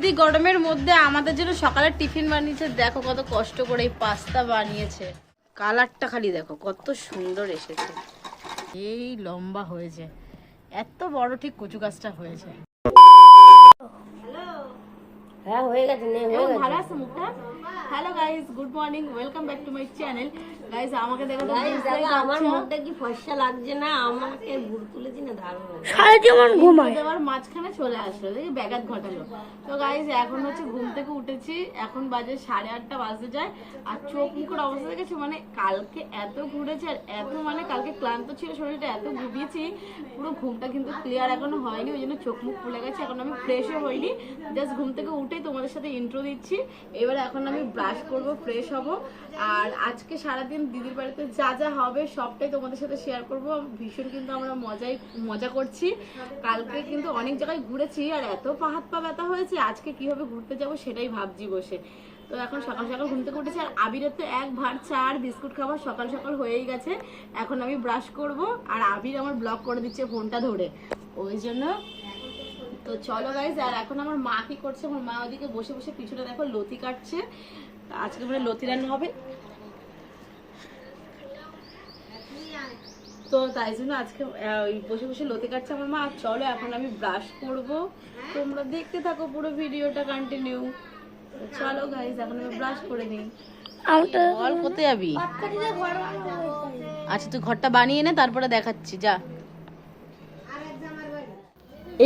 দিদি গরমের মধ্যে আমাদের জন্য সকালে টিফিন বানিয়েছে। দেখো কত কষ্ট করে এই পাস্তা বানিয়েছে। কালারটা খালি দেখো কত সুন্দর এসেছে। এই লম্বা হয়েছে। এত বড় ঠিক কচু গাছটা হয়েছে। হ্যাঁ হয়ে গেছে নে হয়ে গেছে। ভালো আছে মুখটা? Hello guys good morning welcome back to my channel guys আমাকে দেখো তো Guys, দেখো আমার মুখটা কি ফর্সা লাগছে না? আমাকে ভুল তুলেছি না? দারুণ। দেওয়ার মাঝখানে চলে আসলো দেখি ব্যাঘাত ঘটালো। তো গাইজ এখন হচ্ছে ঘুম থেকে উঠেছি। এখন বাজে সাড়ে আটটা বাজতে যায়। আর চোখ মুখের অবস্থা দেখেছি? মানে কালকে এত ঘুরেছে আর এত মানে কালকে ক্লান্ত ছিল শরীরটা এত ঘুমিয়েছি। পুরো ঘুমটা কিন্তু ক্লিয়ার এখনও হয়নি ওই জন্য চোখ মুখ খুলে গেছে। এখন আমি ফ্রেশও হইনি। জাস্ট ঘুম থেকে উঠেই তোমাদের সাথে ইন্ট্রো দিচ্ছি। এবার এখন আমি ব্রাশ করব ফ্রেশ হব। আর আজকে সারাদিন দিদির বাড়িতে যা যা হবে সবটাই তোমাদের সাথে শেয়ার করব। ভীষণ কিন্তু আমরা মজাই, মজা করছি। কালকে কিন্তু অনেক জায়গায় ঘুরেছি আর এত পা হাত পা ব্যথা হয়েছে, আজকে কীভাবে ঘুরতে যাব সেটাই ভাবছি বসে। তো এখন সকাল সকাল ঘুম থেকে আর আবিরের তো এক ভাত চা আর বিস্কুট খাবার সকাল সকাল হয়েই গেছে। এখন আমি ব্রাশ করব আর আবির আমার ব্লক করে দিচ্ছে ফোনটা ধরে। ওই জন্য তো চলো গাইজ আর এখন আমার মা কি করছে? আমার মা ওদিকে বসে বসে পিছনে দেখো লতি কাটছে। আজকে মানে লতি রান্না হবে। তো তাই জন্য আজকে ওই বসে বসে লতি কাটছে আমার মা। আর চলো এখন আমি ব্রাশ করব। তোমরা দেখতে থাকো পুরো ভিডিওটা কন্টিনিউ চলো গাইজ এখন আমি ব্রাশ করে নিই। বল কোথায় যাবি? আচ্ছা তুই ঘরটা বানিয়ে নে তারপরে দেখাচ্ছি যা।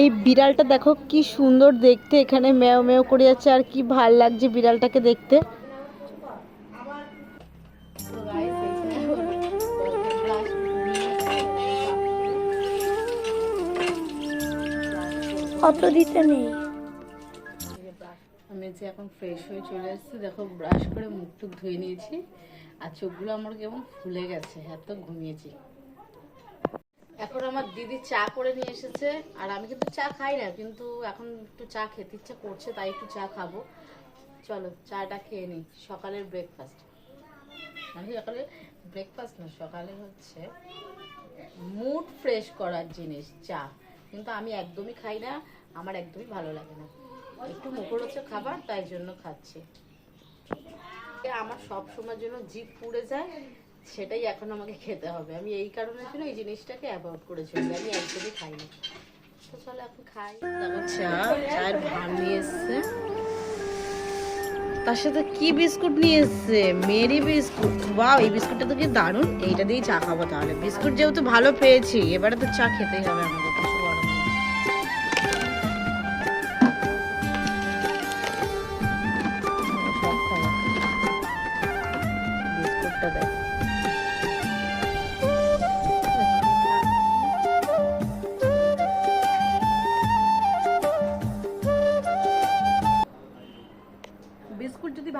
এই বিড়ালটা দেখো কি সুন্দর দেখতে। এখানে মেও মেও করে যাচ্ছে আর কি ভালো লাগছে বিড়ালটাকে দেখতে। অত দিতে নেই। আমি যে এখন ফ্রেশ হয়ে চলে এসেছি, দেখো ব্রাশ করে মুখ টুক ধুয়ে নিয়েছি, আর চোখগুলো আমার কেমন ফুলে গেছে, এত ঘুমিয়েছি। এখন আমার দিদি চা করে নিয়ে এসেছে, আর আমি কিন্তু চা খাই না, কিন্তু এখন একটু চা খেতে ইচ্ছা করছে, তাই একটু চা খাব। চলো, চাটা খেয়ে নিই, সকালের ব্রেকফাস্ট মানে সকালে ব্রেকফাস্ট না, সকালে হচ্ছে মুড ফ্রেশ করার জিনিস, চা। কিন্তু আমি একদমই খাই না, আমার একদমই ভালো লাগে না। একটু মুখরোচক খাবার, তাই জন্য খাচ্ছি। আমার সব সময়ের জন্য জিভ পুড়ে যায়, সেটাই এখন আমাকে খেতে হবে। আমি এই কারণের জন্য এই জিনিসটাকে অ্যাভয়েড করে চলি আমি একদমই খাই না। তো চলো এখন খাই। দেখো চা, চায়ের নিয়ে তার সাথে কি বিস্কুট নিয়ে মেরি বিস্কুট। বাহ এই বিস্কুটটা তো কি দারুণ। এইটা দিয়েই চা খাব তাহলে। বিস্কুট যেহেতু ভালো পেয়েছি, এবারে তো চা খেতেই হবে আমাদের।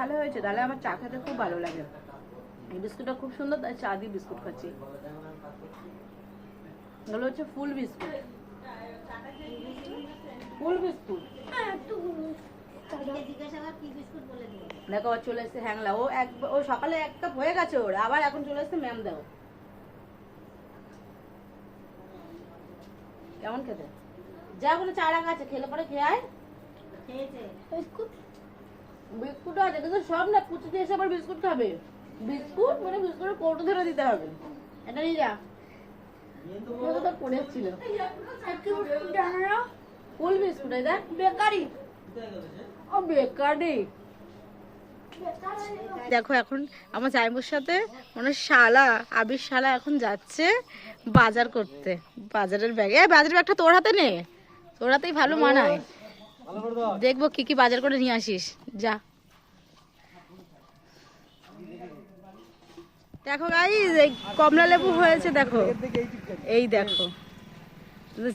ভালো হয়েছে তাহলে আমার চা খেতে খুব ভালো লাগে। এই বিস্কুটটা খুব সুন্দর তাই চা দিয়ে বিস্কুট খাচ্ছি। এগুলো হচ্ছে ফুল বিস্কুট। ফুল বিস্কুট। দেখো আবার চলে এসছে হ্যাংলা। ও এক ও সকালে এক কাপ হয়ে গেছে ওর আবার এখন চলে এসছে ম্যাম দাও। কেমন খেতে? যা কোনো চা রাখা খেলে পরে খেয়ে আয়। বিস্কুট আছে কিন্তু সব না পুচুতে এসে আবার বিস্কুট খাবে। বিস্কুট মানে বিস্কুটের কৌটো ধরে দিতে হবে। এটা নিয়ে যা। ফুল বিস্কুট বেকারি। ও বেকারি। দেখো এখন আমার জাইমুর সাথে মানে শালা আবির শালা এখন যাচ্ছে বাজার করতে। বাজারের ব্যাগ। বাজারের ব্যাগটা তোর হাতে নে। তোর হাতেই ভালো মানায়। দেখব কি কি বাজার করে নিয়ে আসিস। যা। দেখো গাইজ এই কমলা লেবু হয়েছে, দেখো। এই দেখো।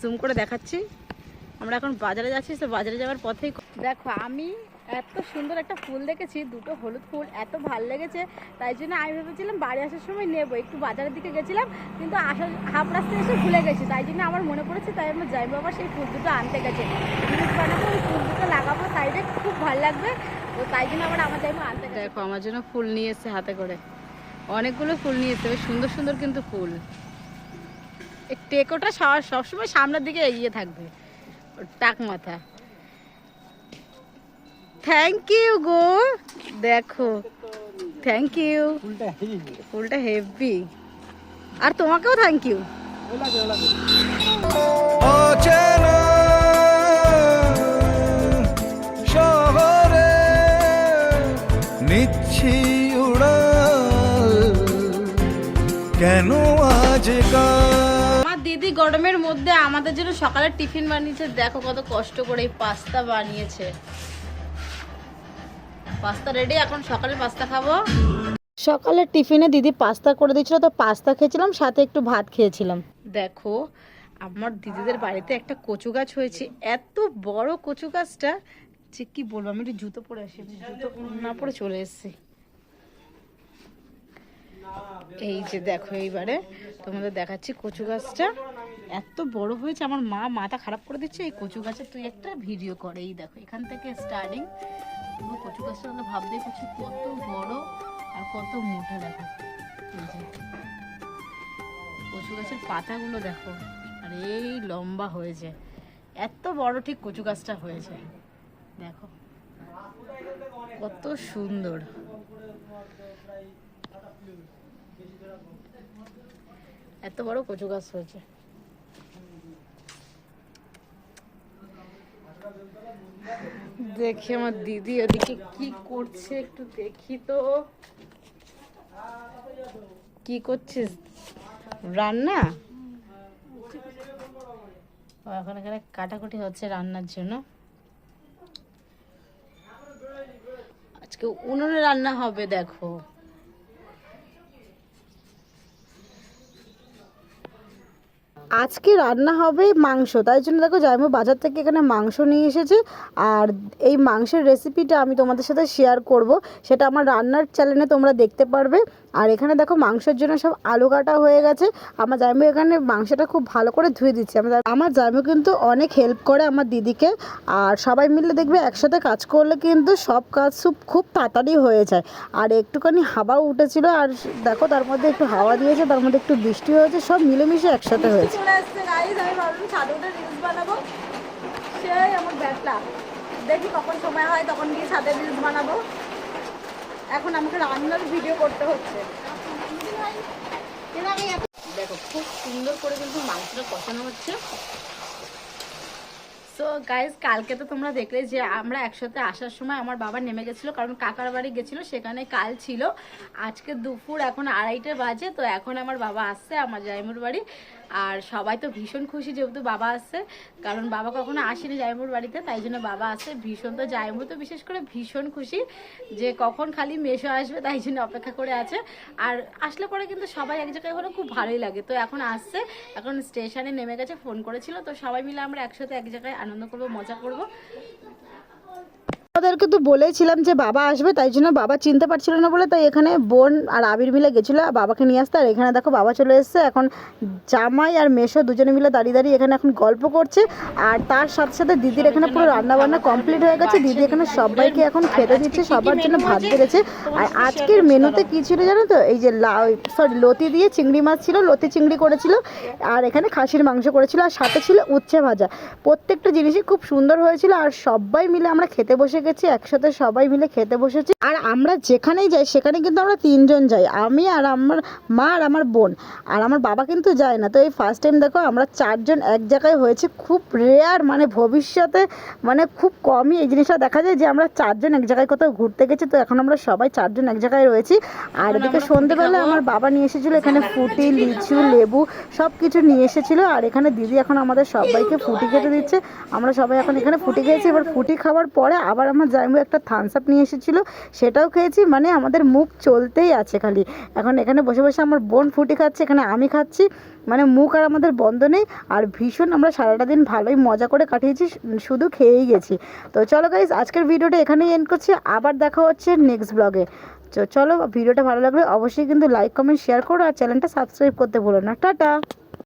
জুম করে দেখাচ্ছি। আমরা এখন বাজারে যাচ্ছি, তো বাজারে যাওয়ার পথেই দেখো, আমি এত সুন্দর একটা ফুল দেখেছি, দুটো হলুদ ফুল, এত ভালো লেগেছে। তাই জন্য আমি ভেবেছিলাম বাড়ি আসার সময় নেব, একটু বাজারের দিকে গেছিলাম, কিন্তু আসার হাফ রাস্তায় এসে ভুলে গেছি, তাই জন্য আমার মনে পড়েছে তাই আমার যাই বাবা সেই ফুল দুটো আনতে গেছে। ওই ফুল দুটো লাগাবো সাইডে খুব ভালো লাগবে, তো তাই জন্য আবার আমার যাইবো আনতে দেখো, আমার জন্য ফুল নিয়ে এসছে হাতে করে। অনেকগুলো ফুল নিয়ে এসছে সুন্দর সুন্দর কিন্তু ফুল। টেকোটা সব- সবসময় সামনের দিকে এগিয়ে থাকবে টাক মাথা। থ্যাংক ইউ গো। দেখো। থ্যাংক ইউ ফুলটা হেভি আর তোমাকেও থ্যাংক ইউ শহরে নিচ্ছি উড়াল। কেন আজকাল? আমার দিদি গরমের মধ্যে আমাদের জন্য সকালে টিফিন বানিয়েছে। দেখো কত কষ্ট করে এই পাস্তা বানিয়েছে। পাস্তা রেডি এখন সকালে পাস্তা খাব। সকালে টিফিনে দিদি পাস্তা করে দিয়েছিল তো পাস্তা খেয়েছিলাম সাথে একটু ভাত খেয়েছিলাম। দেখো আমার দিদিদের বাড়িতে একটা কচু গাছ হয়েছে এত বড় কচু গাছটা যে কি বলব আমি একটু জুতো পরে আসি জুতো না পরে চলে এসেছি। এই যে দেখো এইবারে তোমাদের দেখাচ্ছি কচু গাছটা এত বড় হয়েছে আমার মা মাথা খারাপ করে দিচ্ছে এই কচু গাছের তুই একটা ভিডিও করে এই দেখো এখান থেকে স্টার্টিং পুরো কচু গাছটা আমরা ভাবতেই পারছি কত বড় আর কত মোটা দেখো। কচু গাছের পাতাগুলো দেখো, আর এই লম্বা হয়েছে। এত বড় ঠিক কচু গাছটা হয়েছে। দেখো, কত সুন্দর। এত বড় কচু গাছ হয়েছে। দেখি আমার দিদি ওদিকে কি করছে একটু দেখি তো। কি করছিস? রান্না? এখন এখানে কাটাকুটি হচ্ছে রান্নার জন্য। আজকে উনুনে রান্না হবে, দেখো। আজকে রান্না হবে মাংস, তাই জন্য দেখো যাইম বাজার থেকে এখানে মাংস নিয়ে এসেছে। আর এই মাংসের রেসিপিটা আমি তোমাদের সাথে শেয়ার করব, সেটা আমার রান্নার চ্যানেলে তোমরা দেখতে পারবে। আর এখানে দেখো মাংসের জন্য সব আলু কাটা হয়ে গেছে। আমার জামু এখানে মাংসটা খুব ভালো করে ধুয়ে দিচ্ছে। আমার আমার জামু কিন্তু অনেক হেল্প করে আমার দিদিকে। আর সবাই মিলে দেখবে একসাথে কাজ করলে কিন্তু সব কাজ খুব খুব তাড়াতাড়ি হয়ে যায়। আর একটুখানি হাওয়াও উঠেছিল। আর দেখো তার মধ্যে একটু হাওয়া দিয়েছে, তার মধ্যে একটু বৃষ্টি হয়েছে, সব মিলেমিশে একসাথে হয়েছে। দেখি কখন সময় হয়, তখন গিয়ে ছাদে রিলস বানাবো। এখন আমাকে রান্নার ভিডিও করতে হচ্ছে। দেখো, খুব সুন্দর করে কিন্তু মাংসটা কষানো হচ্ছে। সো গাইজ কালকে তো তোমরা দেখলে যে আমরা একসাথে আসার সময় আমার বাবা নেমে গেছিল, কারণ কাকার বাড়ি গেছিল, সেখানে কাল ছিল। আজকে দুপুর এখন আড়াইটে বাজে, তো এখন আমার বাবা আসছে, আমার জাইমুর বাড়ি। আর সবাই তো ভীষণ খুশি যেহেতু বাবা আসছে কারণ বাবা কখনো আসেনি জাইমুর বাড়িতে, তাই জন্য বাবা আসছে ভীষণ তো জাইমু তো বিশেষ করে ভীষণ খুশি যে কখন খালি মেশো আসবে, তাই জন্য অপেক্ষা করে আছে। আর আসলে পরে কিন্তু সবাই এক জায়গায় হলে খুব ভালোই লাগে। তো এখন আসছে, এখন স্টেশনে নেমে গেছে, ফোন করেছিল, তো সবাই মিলে আমরা একসাথে এক জায়গায় আনন্দ করব, মজা করব। ওদেরকে তো বলেছিলাম যে বাবা আসবে, তাই জন্য বাবা চিনতে পারছিল না বলে তাই এখানে বোন আর আবির মিলে গেছিল বাবাকে নিয়ে আসতে। আর এখানে দেখো বাবা চলে এসেছে, এখন জামাই আর মেশো দুজনে মিলে দাঁড়িয়ে দাঁড়িয়ে এখানে এখন গল্প করছে। আর তার সাথে সাথে দিদির এখানে পুরো রান্নাবান্না কমপ্লিট হয়ে গেছে, দিদি এখানে সবাইকে এখন খেতে দিচ্ছে, সবার জন্য ভাত বেড়েছে। আর আজকের মেনুতে কি ছিল জানো তো? এই যে সরি লতি দিয়ে চিংড়ি মাছ ছিল, লতি চিংড়ি করেছিল, আর এখানে খাসির মাংস করেছিল, আর সাথে ছিল উচ্ছে ভাজা। প্রত্যেকটা জিনিসই খুব সুন্দর হয়েছিল, আর সবাই মিলে আমরা খেতে বসে গেছি একসাথে সবাই মিলে খেতে বসেছি। আর আমরা যেখানেই যাই সেখানে কিন্তু আমরা তিনজন যাই। আমি আর আমার মা আর আমার বোন। আর আমার বাবা কিন্তু যায় না। তো এই ফার্স্ট টাইম দেখো আমরা চারজন এক জায়গায় হয়েছে। খুব রেয়ার মানে ভবিষ্যতে মানে খুব কমই এই জিনিসটা দেখা যায় যে আমরা চারজন এক জায়গায় কোথাও ঘুরতে গেছি। তো এখন আমরা সবাই চারজন এক জায়গায় রয়েছি। আর এদিকে সন্ধেবেলা আমার বাবা নিয়ে এসেছিল এখানে ফুটি লিচু লেবু সব কিছু নিয়ে এসেছিল। আর এখানে দিদি এখন আমাদের সবাইকে ফুটি খেতে দিচ্ছে। আমরা সবাই এখন এখানে ফুটি খেয়েছি। এবার ফুটি খাওয়ার পরে আবার আমার জাইমু একটা থামস আপ নিয়ে এসেছিল, সেটাও খেয়েছি মানে আমাদের মুখ চলতেই আছে খালি। এখন এখানে বসে বসে আমার বোন ফুটি খাচ্ছে, এখানে আমি খাচ্ছি মানে মুখ আর আমাদের বন্ধ নেই, আর ভীষণ আমরা সারাটা দিন ভালোই মজা করে কাটিয়েছি শুধু খেয়েই গেছি। তো চলো গাইজ আজকের ভিডিওটা এখানেই এন্ড করছি, আবার দেখা হচ্ছে নেক্সট ব্লগে চলো ভিডিওটা ভালো লাগলে অবশ্যই কিন্তু লাইক কমেন্ট শেয়ার করো, আর চ্যানেলটা সাবস্ক্রাইব করতে ভুলো না। টাটা!